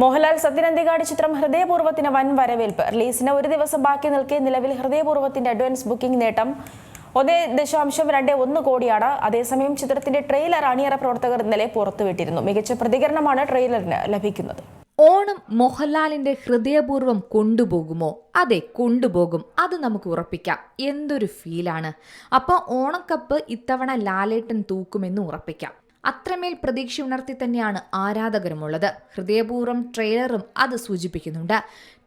മോഹൻലാൽ സത്യനന്ദികാട് ചിത്രം ഹൃദയപൂർവത്തിന് വൻ വരവേൽപ്പ്. റിലീസിന് ഒരു ദിവസം ബാക്കി നിൽക്കെ നിലവിൽ ഹൃദയപൂർവത്തിന്റെ അഡ്വാൻസ് ബുക്കിംഗ് നേട്ടം ഒന്നേ ദശാംശം രണ്ട് ഒന്ന് കോടിയാണ്. അതേസമയം ചിത്രത്തിന്റെ ട്രെയിലർ അണിയറ പ്രവർത്തകർ ഇന്നലെ പുറത്തുവിട്ടിരുന്നു. മികച്ച പ്രതികരണമാണ് ട്രെയിലറിന് ലഭിക്കുന്നത്. ഓണം മോഹൻലാലിന്റെ ഹൃദയപൂർവം കൊണ്ടുപോകുമോ? അതെ കൊണ്ടുപോകും. അത് നമുക്ക് ഉറപ്പിക്കാം. എന്തൊരു ഫീലാണ് അപ്പോൾ ഓണക്കപ്പ് ഇത്തവണ ലാലേട്ടൻ തൂക്കുമെന്ന് ഉറപ്പിക്കാം. അത്രമേൽ പ്രതീക്ഷ ഉണർത്തി തന്നെയാണ് ആരാധകരുമുള്ളത്. ഹൃദയപൂർവം ട്രെയിലറും അത് സൂചിപ്പിക്കുന്നുണ്ട്.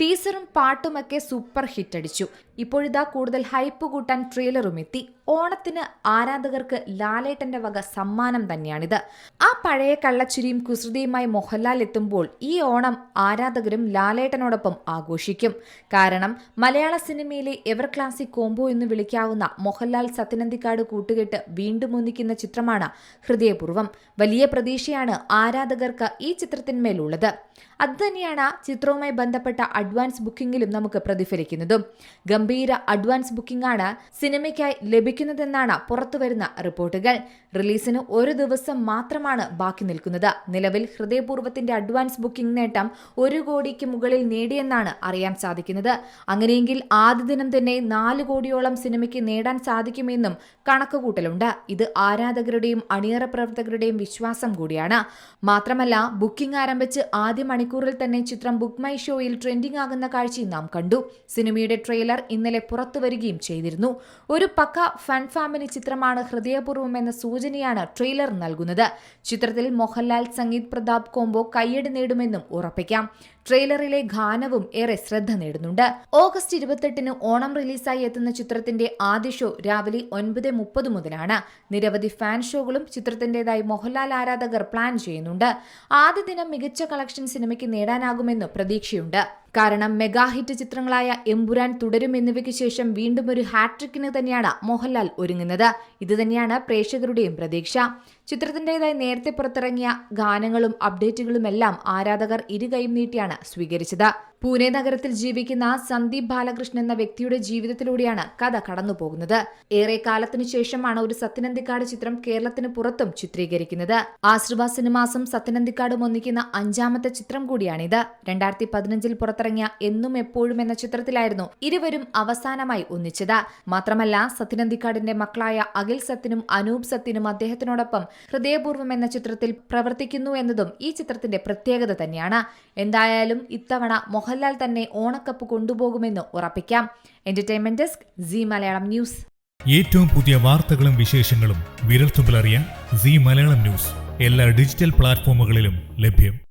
ടീസറും പാട്ടുമൊക്കെ സൂപ്പർ ഹിറ്റ് അടിച്ചു ഇപ്പോഴിതാ കൂടുതൽ ഹൈപ്പ് കൂട്ടാൻ ട്രെയിലറും എത്തി. ഓണത്തിന് ആരാധകർക്ക് ലാലേട്ടന്റെ വക സമ്മാനം തന്നെയാണിത്. ആ പഴയ കള്ളച്ചിരിയും കുസൃതിയുമായി മോഹൻലാൽ എത്തുമ്പോൾ ഈ ഓണം ആരാധകരും ലാലേട്ടനോടൊപ്പം ആഘോഷിക്കും. കാരണം മലയാള സിനിമയിലെ എവർ ക്ലാസിക് കോംബോ എന്ന് വിളിക്കാവുന്ന മോഹൻലാൽ സത്യനന്ദിക്കാട് കൂട്ടുകെട്ട് വീണ്ടും ഒന്നിക്കുന്ന ചിത്രമാണ് ഹൃദയപൂർവം. വലിയ പ്രതീക്ഷയാണ് ആരാധകർക്ക് ഈ ചിത്രത്തിന്മേലുള്ളത്. അതുതന്നെയാണ് ചിത്രവുമായി ബന്ധപ്പെട്ട അഡ്വാൻസ് ബുക്കിംഗിലും നമുക്ക് പ്രതിഫലിക്കുന്നതും. ഗംഭീര അഡ്വാൻസ് ബുക്കിംഗ് ആണ് സിനിമയ്ക്കായി ലഭിക്കുന്നതെന്നാണ് പുറത്തുവരുന്ന റിപ്പോർട്ടുകൾ. റിലീസിന് ഒരു ദിവസം മാത്രമാണ് ബാക്കി നിൽക്കുന്നത്. നിലവിൽ ഹൃദയപൂർവത്തിന്റെ അഡ്വാൻസ് ബുക്കിംഗ് നേട്ടം ഒരു കോടിക്ക് മുകളിൽ നേടിയെന്നാണ് അറിയാൻ സാധിക്കുന്നത്. അങ്ങനെയെങ്കിൽ ആദ്യ ദിനം തന്നെ നാല് കോടിയോളം സിനിമയ്ക്ക് നേടാൻ സാധിക്കുമെന്നും കണക്കുകൂട്ടലുണ്ട്. ഇത് ആരാധകരുടെയും അണിയറ പ്രവർത്തകരുടെയും വിശ്വാസം കൂടിയാണ്. മാത്രമല്ല ബുക്കിംഗ് ആരംഭിച്ച് ആദ്യ മണിക്കൂറിൽ തന്നെ ചിത്രം ബുക്ക് മൈ ഷോയിൽ ട്രെൻഡിംഗ് ആകുന്ന കാഴ്ചയും നാം കണ്ടു. സിനിമയുടെ ട്രെയിലർ ഇന്നലെ പുറത്തു വരികയും ചെയ്തിരുന്നു. ഒരു പക്ക ഫാൻ ഫാമിലി ചിത്രമാണ് ഹൃദയപൂർവം എന്ന സൂചനയാണ് ട്രെയിലർ നൽകുന്നത്. ചിത്രത്തിൽ മോഹൻലാൽ സംഗീത് പ്രതാപ് കോംബോ കയ്യടി നേടുമെന്നും ഉറപ്പിക്കാം. ട്രെയിലറിലെ ഗാനവും ഏറെ ശ്രദ്ധ നേടുന്നുണ്ട്. ഓഗസ്റ്റ് ഇരുപത്തെട്ടിന് ഓണം റിലീസായി എത്തുന്ന ചിത്രത്തിന്റെ ആദ്യ ഷോ രാവിലെ ഒൻപത് മുപ്പത് മുതലാണ്. നിരവധി ഫാൻ ഷോകളും ചിത്രത്തിന്റേതായി മോഹൻലാൽ ആരാധകർ പ്ലാൻ ചെയ്യുന്നുണ്ട്. ആദ്യ ദിനം മികച്ച കളക്ഷൻ സിനിമയ്ക്ക് നേടാനാകുമെന്നും പ്രതീക്ഷയുണ്ട് കാരണം മെഗാ ഹിറ്റ് ചിത്രങ്ങളായ എമ്പുരാൻ തുടരും എന്നിവയ്ക്ക് ശേഷം വീണ്ടും ഒരു ഹാട്രിക്കിന് തന്നെയാണ് മോഹൻലാൽ ഒരുങ്ങുന്നത്. ഇത് തന്നെയാണ് പ്രേക്ഷകരുടെയും പ്രതീക്ഷ. ചിത്രത്തിന്റെതായി നേരത്തെ പുറത്തിറങ്ങിയ ഗാനങ്ങളും അപ്ഡേറ്റുകളുമെല്ലാം ആരാധകർ ഇരുകൈയും നീട്ടിയാണ് സ്വീകരിച്ചത്. പൂനെ നഗരത്തിൽ ജീവിക്കുന്ന സന്ദീപ് ബാലകൃഷ്ണൻ എന്ന വ്യക്തിയുടെ ജീവിതത്തിലൂടെയാണ് കഥ കടന്നുപോകുന്നത്. ഏറെ കാലത്തിനു ശേഷമാണ് ഒരു സത്യനന്ദിക്കാട് ചിത്രം കേരളത്തിന് പുറത്തും ചിത്രീകരിക്കുന്നത്. ആശ്രവ സിനിമാസും സത്യനന്ദിക്കാടും ഒന്നിക്കുന്ന അഞ്ചാമത്തെ ചിത്രം കൂടിയാണിത്. രണ്ടായിരത്തി പതിനഞ്ചിൽ പുറത്തിറങ്ങിയ എന്നും എപ്പോഴും എന്ന ചിത്രത്തിലായിരുന്നു ഇരുവരും അവസാനമായി ഒന്നിച്ചത്. മാത്രമല്ല സത്യനന്ദിക്കാടിന്റെ മക്കളായ അഖിൽ സത്തിനും അനൂപ് സത്തിനും അദ്ദേഹത്തിനോടൊപ്പം ഹൃദയപൂർവം എന്ന ചിത്രത്തിൽ പ്രവർത്തിക്കുന്നു എന്നതും ഈ ചിത്രത്തിന്റെ പ്രത്യേകത തന്നെയാണ്. എന്തായാലും ഇത്തവണ മോഹൻലാൽ തന്നെ ഓണക്കപ്പ് കൊണ്ടുപോകുമെന്ന് ഉറപ്പിക്കാം. Entertainment desk Zee Malayalam news ഏറ്റവും പുതിയ വാർത്തകളും വിശേഷങ്ങളും വിരൽത്തുമ്പിലറിയാൻ സി മലയാളം ന്യൂസ് എല്ലാ ഡിജിറ്റൽ പ്ലാറ്റ്ഫോമുകളിലും ലഭ്യം.